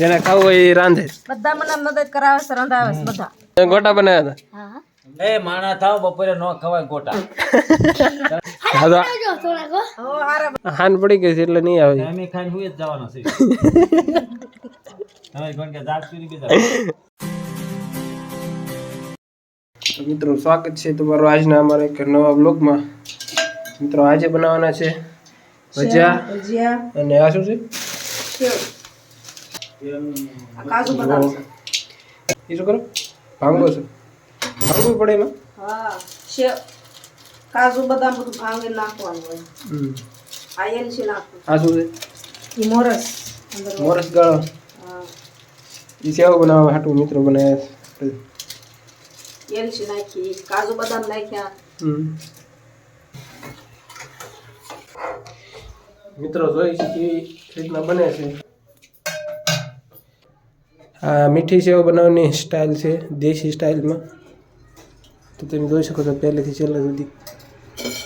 જેને ખાવું હોય એ રાંધે. બધા મને મદદ કરાવે છે રંધાવે છે બધા. ગોટા બનાવ્યા હતા? એ માણા થાવ બપોરે નો ખવાય ગોટા. હા હો. હાન પડી ગઈ છે એટલે નહીં આવે. અમે ખાઈને હુઈ જ જવાનો છે. તમે કોણ કે જાગ સુધી બીજા મિત્રો સ્વાગત છે તમારું આજના અમારા એક નવા બ્લોગમાં મિત્રો આજે બનાવવાના છે ભજીયા અને આ શું છે? આ કાજુ બદામ છે એ શું કરો? ભાંગો છે? ભાંગવું પડે એમાં? હા કાજુ બદામ બધું ભાંગી નાખવાનું હોય. હમ. આ એલચી નાખવું આ શું છે? ઈ મોરસ અંદર મોરસ ગાળો. હા. એ સેવ બનાવવા હાટું મિત્રો બનાવ્યા છે એલચી નાખી કાજુ બદામ નાખ્યા. હમ. મિત્રો જોઈ કે રીતના બને છે. આ મીઠી સેવ બનાવવાની સ્ટાઇલ છે, દેશી સ્ટાઇલમાં તો તમે જોઈ શકો છો પહેલેથી છેલ્લે સુધી.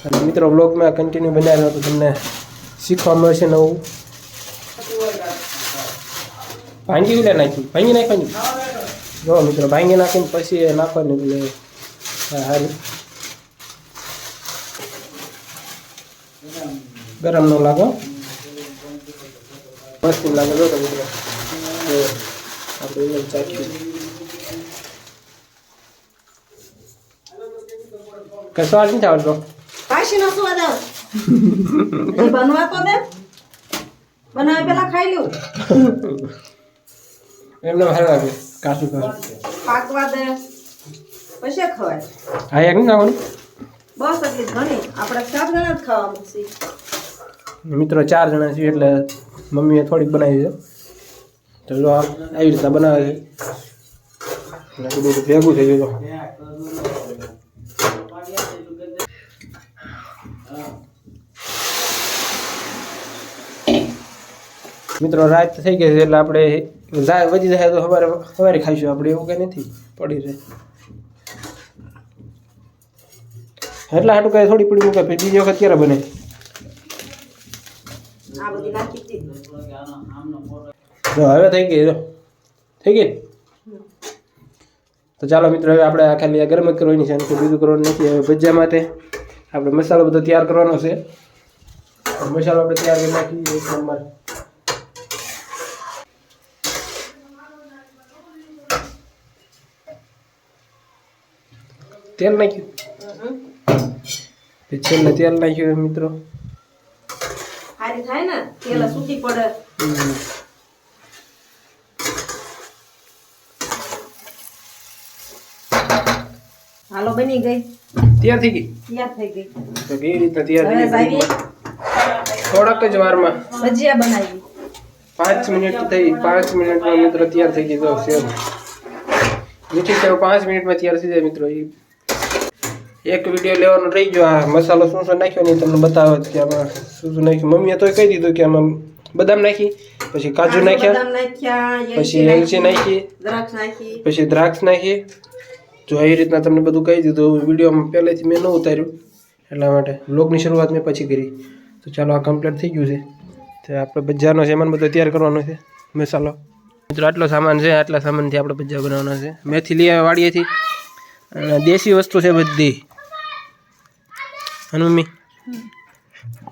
અને મિત્રો બ્લોગમાં કન્ટિન્યુ બનાવ્યો તો તમને શીખવા મળશે નવું. ભાંગી ઉલે નાખ્યું ભાંગી નાખવાનું. જો મિત્રો, ભાંગી નાખીને પછી નાખવાનું એટલે સારું ગરમ ન લાગો મસ્ત લાગે, જો મિત્રો. એને ચાખ્યું કે સ્વાદ નથી આવડતો પાછી નો સ્વાદ બનવા તો દે બનાવે પેલા ખાઈ લેવું એમને સારું લાગે કાચું કાચું પાકવા દે પછી ખવાય હા એક નાખવાનું બસ એટલી જ ઘણી આપણે સાત ગણા જ ખાવા છે મિત્રો ચાર જણા છીએ એટલે મમ્મીએ થોડીક બનાવી છે આ આવી રીતના બનાવે છે ભેગું થઈ ગયું મિત્રો, રાત થઈ ગઈ છે એટલે આપણે જાય વધી જાય તો સવારે સવારે ખાઈશું. આપણે એવું કંઈ નથી. પડી રહે. એટલા હાટું કાંઈ થોડી પડી મૂકે બીજી વખત ક્યારે બને? આ બધી નાખી. જો હવે થઈ ગઈ થઈ ગઈ? તો ચાલો મિત્રો હવે આપણે આ ખાલી ગરમ જ કરવાની છે અને બીજું કરવાનું નથી. હવે ભજીયા માટે આપણે મસાલો બધો તૈયાર કરવાનો છે. મસાલો આપણે તૈયાર કરી નાખીએ એક નંબર. તેલ નાખ્યું? છેલ્લે તેલ નાખ્યું મિત્રો. થાય ને તેલ સૂકી પડે. હાલો બની ગઈ. તૈયાર થઈ ગઈ? તૈયાર થઈ ગઈ. તો કેવી રીતે તૈયાર થઈ ગઈ. થોડાક જ વારમાં. ભજીયા બનાવી. પાંચ મિનિટ થઈ પાંચ મિનિટમાં મિત્રો તૈયાર થઈ ગઈ તો સેવ. મીઠી સેવ પાંચ મિનિટમાં તૈયાર થઈ જાય મિત્રો. એ એક વીડિયો લેવાનો રહી ગયો. આ મસાલો શું શું નાખ્યો નહીં તમને બતાવે કે આમાં શું શું નાખ્યું. મમ્મીએ તો કહી દીધું કે આમાં બદામ નાખી પછી કાજુ નાખ્યા પછી એલચી નાખી. પછી દ્રાક્ષ નાખી જો એ રીતના તમને બધું કહી દીધું વિડીયોમાં પહેલેથી મેં ન ઉતાર્યું. એટલા માટે બ્લોગની શરૂઆત મેં પછી કરી. તો ચાલો આ કમ્પ્લીટ થઈ ગયું છે. તો આપણે બજારનો સામાન બધો તૈયાર કરવાનો છે. મસાલો મિત્રો આટલો સામાન છે આટલા સામાનથી આપણે ભજીયા બનાવવાના છે. મેથી લઈ આવ્યા વાડીએથી. અને દેશી વસ્તુ છે બધી.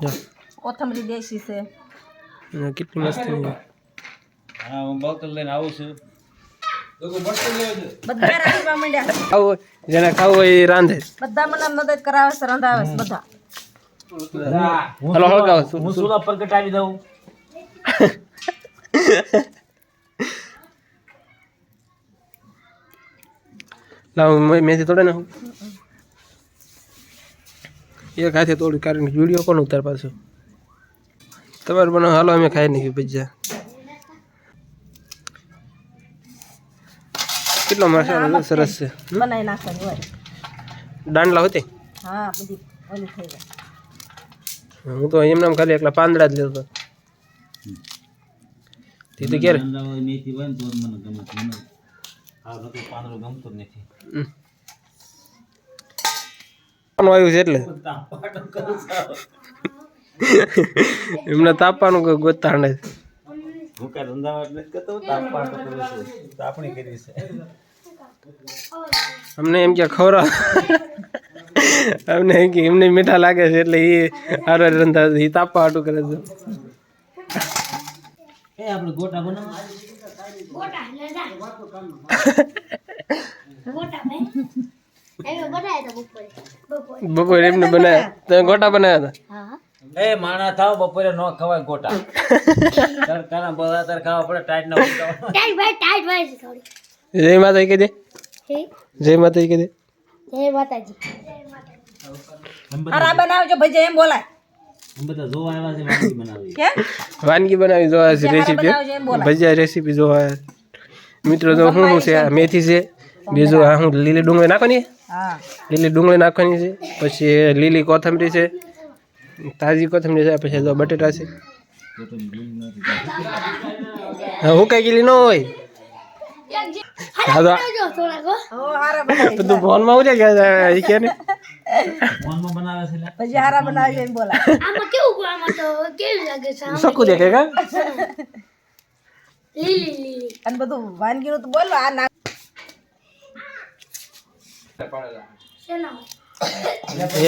જો. કોથમરી દેશી છે. કેટલી મસ્ત હા હું બોટલ લઈને આવું છું. બધા રાંધવા માંડ્યા. ખાવું જેને ખાવું હોય એ રાંધે. બધા મને મદદ કરાવે છે રંધાવે છે બધા. હલો હળગાવો હું સુલા પર કટાવી દઉં. લાવ મેથી તોડે નાખું. એક હાથે તોડી કારણ કે વીડિયો કોણ ઉતાર પાછું? તમારે બનાવો હાલો અમે ખાઈ નાખ્યું ભજીયા. કેટલો મસાલો સરસ. છે. બનાવી નાખવાની હોય. દાંડલા હોતે હા બધી ઓલી થઈ જાય. હું તો એમને એમ ખાલી એકલા પાંદડા જ લેતો. તે તો ક્યારે? મેથી હોય ને તો મને ગમે છે. મને આ બધું પાંદડો ગમતો જ નથી. આવ્યું છે એટલે. એમને તાપવાનું કોઈ ગોતાણ હું કાંઈ ધંધા એટલે કરતો તાપ કરું છું. તાપણી કરી છે. અમને એમ કે ખવરા. અમને એમ કે એમને મીઠા લાગે છે એટલે એ હારો રંધા એ તાપવા હાટું કરે છે. એ આપણે ગોટા બનાવો. ગોટા લે ગોટા ભાઈ. એમે બનાવ્યા હતા બપોરે. એમને બનાવ્યા. તમે ગોટા બનાવ્યા હતા? એ માણા થાવ બપોરે નો ખવાય ગોટા. તડકાના બધા તાર આપણે પડે ટાઈટ ના ઉઠાવ ટાઈટ ભાઈ ટાઈટ ભાઈ છે થોડી. જય માતા કહી દે. જય માતાજી દે? જય માતાજી. હારા બનાવજો ભજીયા એમ બોલાય. વાનગી બનાવી જોવા છે રેસીપી બનાવજો એમ બોલાય. ભજીયા રેસીપી જોવા મિત્રો જો શું શું છે આ મેથી છે બીજું આ હું લીલી ડુંગળી નાખવાની લીલી ડુંગળી નાખવાની છે પછી લીલી કોથમરી છે તાજી કોથમરી છે પછી જો બટેટા છે. હા કઈ ગયેલી ન હોય. તો ફોનમાં ઉજે કે બનાવી એ કે ને ફોનમાં બનાવે છે. ભજીયા હારા બનાવજો એમ બોલાય. આમાં કેવું આમાં તો કેવું લાગે છે? આમાં દેખે કા? લીલી લીલી અને બધું વાનગીનું તો બોલો આ ના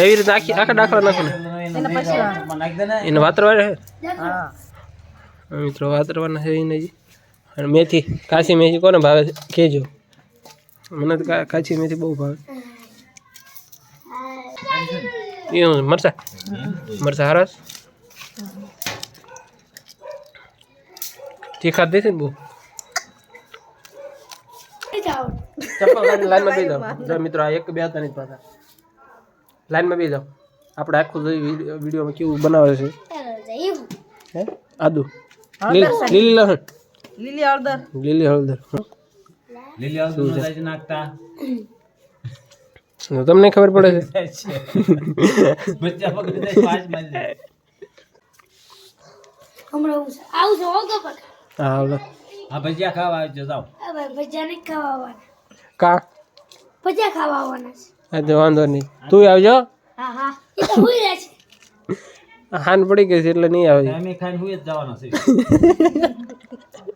એવી રીતે આખી આખા દાખલા નાખો એને મેદાનમાં નાખી દે ને. એને વાતરવા રહે? મિત્રો વાતરવાના છે એને જી અને મેથી કાચી મેથી કોને ભાવે કેજો. કહેજો મને તો કાચી મેથી બહુ ભાવે. મરચા? મરચા હારા તીખા દેશે ને બહુ? લાઈનમાં બેસી જાઓ. મિત્રો આ એક બે હતા નહીં પાછા. લાઈનમાં બેસી જાઓ. આપણે આખું વિડીયોમાં કેવું બનાવે છે? હે? આદુ. લીલી લીલી લસણ. લીલી હળદર લીલી હળદર હં. લીલી હળદર નાખતા તમને ખબર પડે છે બચ્ચા પકડી જાય પાંચ મારી જાય હમણાં આવું છે આવું છે હા ભજીયા ખાવા આવજો જાઓ હવે ભજીયા નહીં ખાવા આવવાના કા ભજીયા ખાવા આવવાના છે વાંધો નહીં તું આવજો હા હા એ તો હુઈ રહે છે હાન પડી ગઈ છે એટલે નહીં આવે અમે ખાઈને હુઈ જ જવાના છે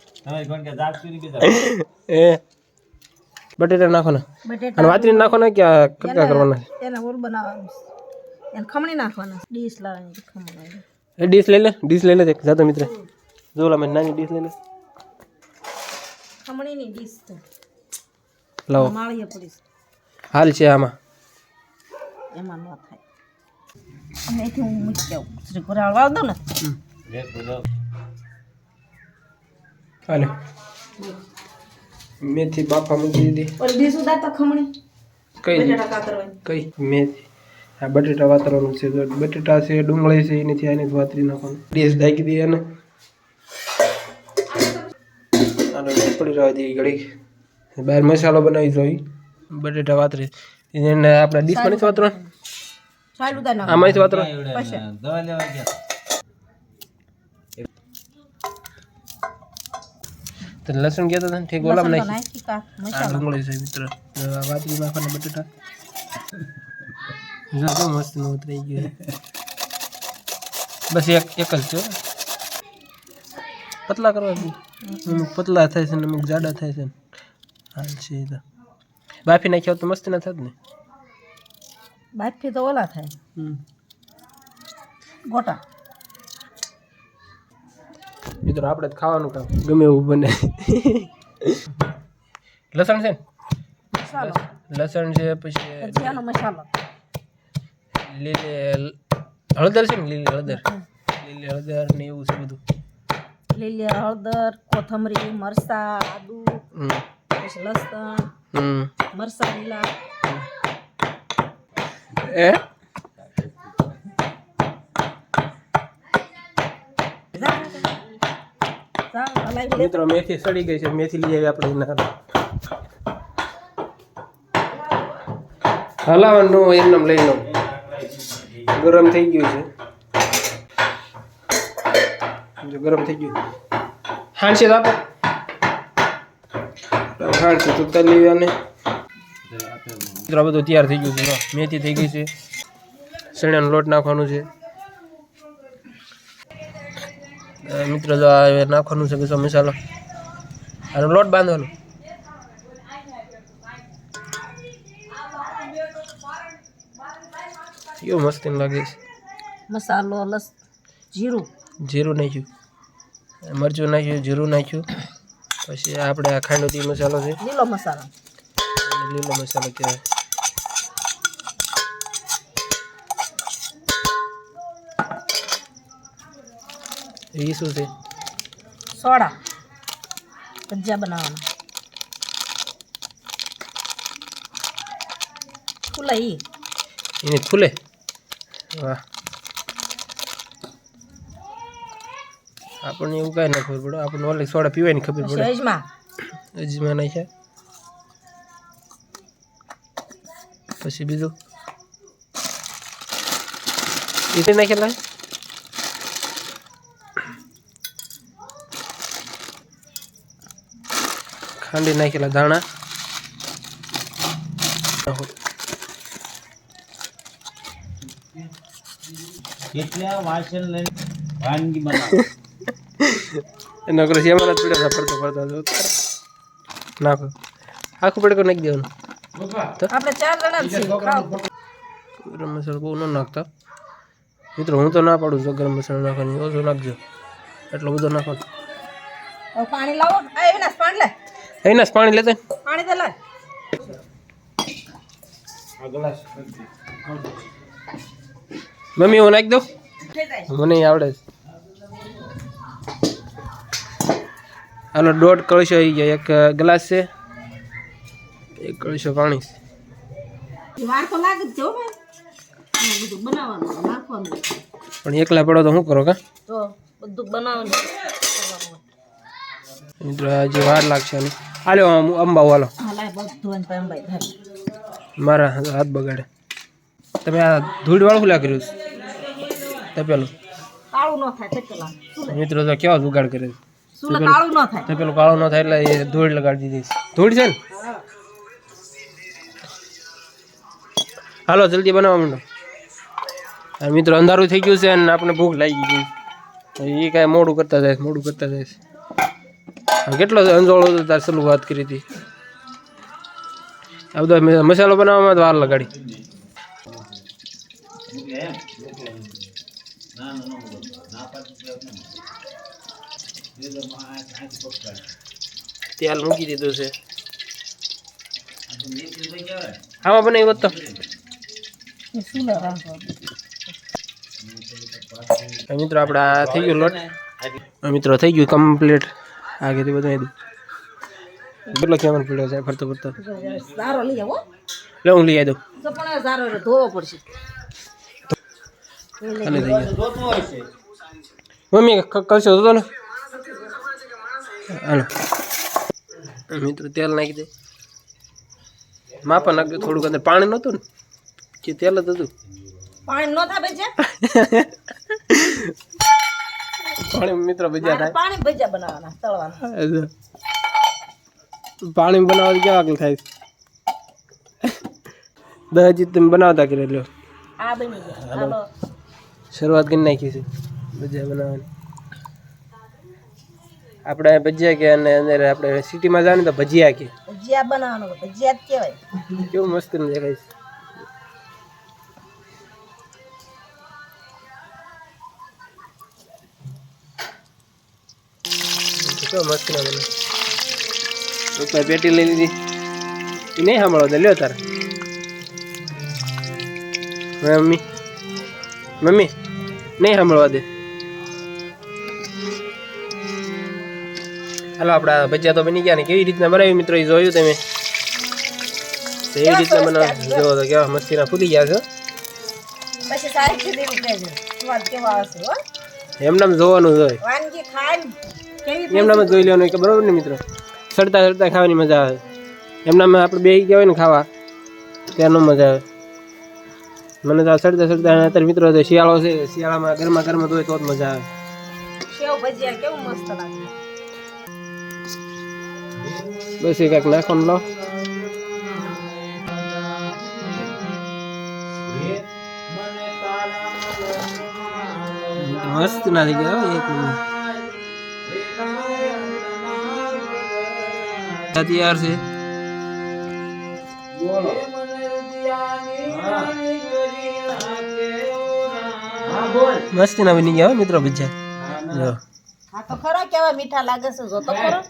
એ બટેટા નાખો ને બટેટા અને વાતરી નાખો ને કે કટકા કરવાના? છે એને ઓલ બનાવવાનું છે. એને ખમણી નાખવાના. ડીશ લાવવાની ખમણી. એ ડીશ લઈ લે ડીશ લઈ લે એક જાતો મિત્ર. જો લા મેં નાની ડીશ લઈ લે. ખમણીની ડીશ તો લાવો. માળીએ પડી હાલ છે આમાં. એમાં ન થાય. અહીંથી હું મૂકી દઉં શ્રી ગુરાળ વાળ દઉં ને હાલે. મેથી બાફા મૂકી દીધી. ઓલી ડીશ દાતા ખમણી. કઈ? બટેટા કાતરવાની કઈ? મેથી. આ બટેટા વાતરવાનું છે બટેટા છે ડુંગળી છે એની આને જ વાતરી નાખવાનું. ડીશ દાખી દીધી અને આનો પડી રહેવા દીધી ઘડી બહાર મસાલો બનાવી જોઈ. બટેટા વાતરી. એને આપણે ડીશમાં નથી વાતરવાનું? સાઈડ ઉતાર નાખ. આમાંથી વાતરો દવા લેવા ગયા. તો લસણ કહેતા હતા ને ઠીક ઓલામ લસણ તો નાખી નાખી કા આ મસાલો ડુંગળી છે મિત્ર તો આ વાતરી નાખવાના બટેટા જો તો મસ્તનું ઉતરી ગયું બસ એક એક જ છે હો. પતલા કરવા છે અમુક પતલા થાય છે ને અમુક જાડા થાય છે ને હાલ છે એ તો બાફી નાખ્યા હોત તો મસ્ત ના થાત ને બાફી તો ઓલા થાય હમ. ગોટા મિત્રો આપણે જ ખાવાનું કામ. ગમે એવું બને. લસણ છે ને? લસણ છે પછી મસાલો. લીલી હળદર છે ને લીલી હળદર? લીલી હળદર ને એવું છે બધું. લીલી હળદર કોથમરી મરસા આદુ પછી લસણ મરસા લીલા. એ મિત્રો મેથી સડી ગઈ છે. મેથી લઈ આવી આપણે એના હલાવવાનું એમને લઈ લો. ગરમ થઈ ગયું છે. ગરમ થઈ ગયું. હાંડશે આપો હાંડશે તો તલી અને મિત્રો બધું તૈયાર થઈ ગયું છે. મેથી થઈ ગઈ છે. શેણાનો લોટ નાખવાનો છે. મિત્રો જો આ નાખવાનું છે બીજો મસાલો? આનો લોટ બાંધવાનો. કેવું મસ્ત લાગે છે. મસાલો લસ જીરું. જીરું નાખ્યું. મરચું નાખ્યું જીરું નાખ્યું. પછી આપણે આ ખાંડોતી મસાલો છે. લીલો મસાલો. લીલો મસાલો કહેવાય. એ શું છે? સોડા. ભજીયા બનાવવાના. ઈ. એને ફૂલે? વાહ. આપણને એવું કાંઈ ના ખબર પડે. આપણને ઓલે સોડા પીવાની ખબર પડે. સહેજમાં અજમા નાખ્યા. પછી બીજું? એ નાખેલા? ખાંડી નાખેલા દાણા કેટલા વાસણ લઈને વાનગી બનાવો? એનો કરો શેમાના જ પીડા ફરતો ફરતા નાખો. આખું પડકો નાખી દેવાનું. આપણે ચાર જણા છીએ. ગરમ મસાલો બહુ ન નાખતા. મિત્રો હું તો ના પાડું છું ગરમ મસાલો નાખવાની. ઓછો નાખજો. એટલો બધો નાખો. પાણી લાવો. એના પાણી લેતા. પાણી તો લાય. મમ્મી હું નાખી દઉં? મને આવડે છે. આનો દોઢ કળશો આવી ગયો. એક ગ્લાસ છે એક કળશો પાણી પણ એકલા પડો તો શું કરો કા? તો બધું બનાવવાનું. મિત્રો હજી વાર લાગશે આને હાલો અંબા હાલો. મારા હાથ બગાડે. તમે આ ધૂળ વાળું શું કર્યું? ન તે પેલા મિત્રો તો કેવા જુગાડ કરે છે? તો પેલું ન કાળું ન થાય એટલે એ ધૂળ લગાડી દીધી ધૂળ છે ને? હાલો જલ્દી બનાવવા માંડો. આ મિત્રો અંધારું થઈ ગયું છે અને આપણે ભૂખ લાગી ગઈ એ કાંઈ મોડું કરતા જાય મોડું કરતા જાય કેટલો અંજોળો હતો તાર સલું વાત કરી હતી? આ બધો મસાલો બનાવવામાં વાર લગાડી. તેલ મૂકી દીધું છે. આમાં બનાવી હોત તો. મિત્રો આપણે થઈ ગયું લોટ. મિત્રો, થઈ ગયું કમ્પ્લીટ આગેથી બધું આવી કેટલો કેમેરો પડ્યો છે ફરતો ફરતો? સારો લઈ આવો. લે હું લઈ આવી દઉં પણ સારો ધોવો પડશે. મમ્મી ક- કરશો તો ને હાલો. મિત્રો તેલ નાખી દે. માપા નાખજો થોડુંક અંદર પાણી નહોતું ને? કે તેલ જ હતું? પાણી પાણી મિત્રો ભજીયા થાય. પાણી ભજીયા બનાવવાના તળવાના. પાણી બનાવવા કેવા આગળ થાય દહજી તમે બનાવતા કે લ્યો? આ બની ગયા. હાલો. શરૂઆત કરી નાખી છે. ભજીયા બનાવવાની. આપણે ભજીયા કે અને અંદર આપણે સિટીમાં જાવ ને તો ભજીયા કે. ભજીયા બનાવવાનું ભજીયા કહેવાય. કેવું મસ્ત દેખાય છે. કેવો મસ્ત ના બને. ઉપર પેટી લઈ લીધી. એ નહીં સાંભળો તો લ્યો તારે. મમ્મી. મમ્મી નહીં સાંભળવા દે. હાલો આપણા ભજીયા તો બની ગયા ને. કેવી રીતના બનાવ્યું મિત્રો? એ જોયું તમે? એવી રીતના બનાવ જો તો કેવા મસ્તીના ફૂલી ગયા છો. પછી સારી રીતે કેવા આવશે હો? એમનામ જોવાનું જ હોય. વાનગી ખાય એમનામ જોઈ લેવાનું કે બરોબર ને મિત્રો? સડતા સડતા ખાવાની મજા આવે. એમનામાં આપણે બે ગયા હોય ને ખાવા. ત્યારનો મજા આવે. મને તો સડતા સડતા અત્યારે મિત્રો તો શિયાળો છે શિયાળામાં ગરમા ગરમ ધોય તો જ મજા આવે. સેવ ભજીયા કેવું મસ્ત લાગે. બસ એ કાંઈક નાખવાનું લાવ મસ્ત ના થઈ ગયા એક મિનિટ તૈયાર છે. મસ્ત ના બની ગયા મિત્રો બીજા. જો. હા તો ખરા કેવા મીઠા લાગે છે જો તો ખરો.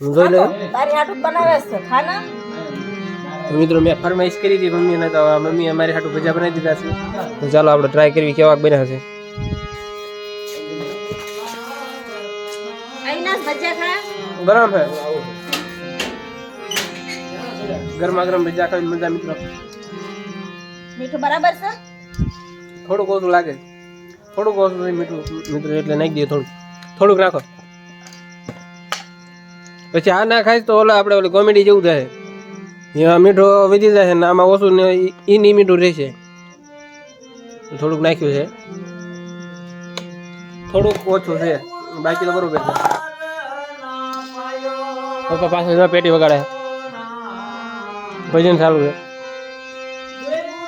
હું જોઈ લઉં. તારી હાટું બનાવે છે ખાના? મિત્રો મેં ફરમાઈશ કરી હતી મમ્મીને તો મમ્મી અમારી હાટું ભજા બનાવી દીધા છે. ચાલો આપણે ટ્રાય કરવી કેવા બન્યા છે. ગરમ હે ગરમા ગરમ ભજીયા ખાવી મજા મિત્રો. મીઠું બરાબર છે? થોડુંક ઓછું લાગે. થોડુંક ઓછું મીઠું મિત્રો એટલે નાખી દઈએ થોડુંક. થોડુંક નાખો પછી આ ના ખાઈશ તો ઓલા આપણે ઓલી કોમેડી જેવું થાય. એમાં મીઠું વધી જાય ને આમાં ઓછું ને ઈ ની મીઠું રહેશે. થોડુંક નાખ્યું છે. થોડુંક ઓછું છે. બાકી તો બરોબર છે. પપ્પા પાસે જો પેટી વગાડે ભજન ચાલુ છે.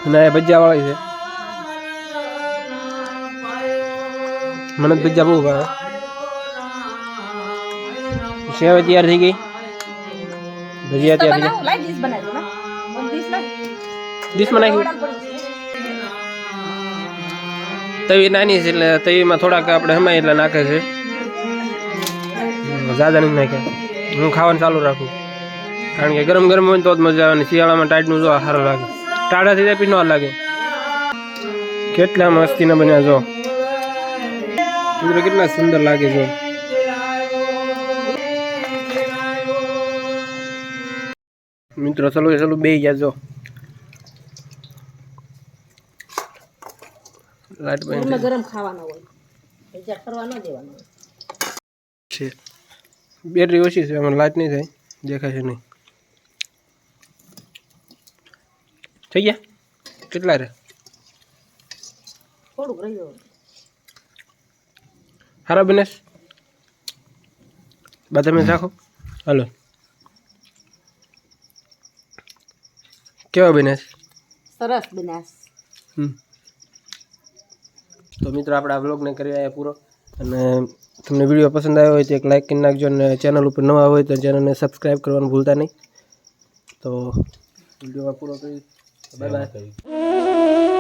અને ભજીયા વાળી છે. મને ભજીયા બહુ ભાવે. સેવ તૈયાર થઈ ગઈ. ભજીયા તૈયાર થઈ ગઈ ડીશમાં છે. તવી નાની છે એટલે તવીમાં થોડાક આપણે હમાય એટલે નાખે છે. જાદા નહીં નાખ્યા. હું ખાવાનું ચાલુ રાખું. કારણ કે ગરમ ગરમ હોય તો જ મજા આવે અને શિયાળામાં ટાઈટનું જો સારું લાગે. ટાઢા થઈ જાય પી ન લાગે. કેટલા મસ્તીના બન્યા જો મિત્રો કેટલા સુંદર લાગે જો મિત્રો ચલો ચલો બે ગયા જો લાઈટ ગરમ ખાવાનો હોય. ભજીયા ઠરવા ન દેવાનો છે. બેટરી ઓછી છે એમાં લાઈટ નહીં થાય દેખાય છે નહીં. થઈ ગયા? કેટલા રે? હારા બનેશ? બા તમે રાખો. હલો. કેવા બને છે? સરસ હમ. તો મિત્રો આપણે આ બ્લોગને કરી એ પૂરો. અને તમને વીડિયો પસંદ આવ્યો હોય તો એક લાઇક કરી નાખજો અને ચેનલ ઉપર નવા હોય તો ચેનલને સબસ્ક્રાઈબ કરવાનું ભૂલતા નહીં. તો વિડીયોમાં પૂરો કરી બાય બાય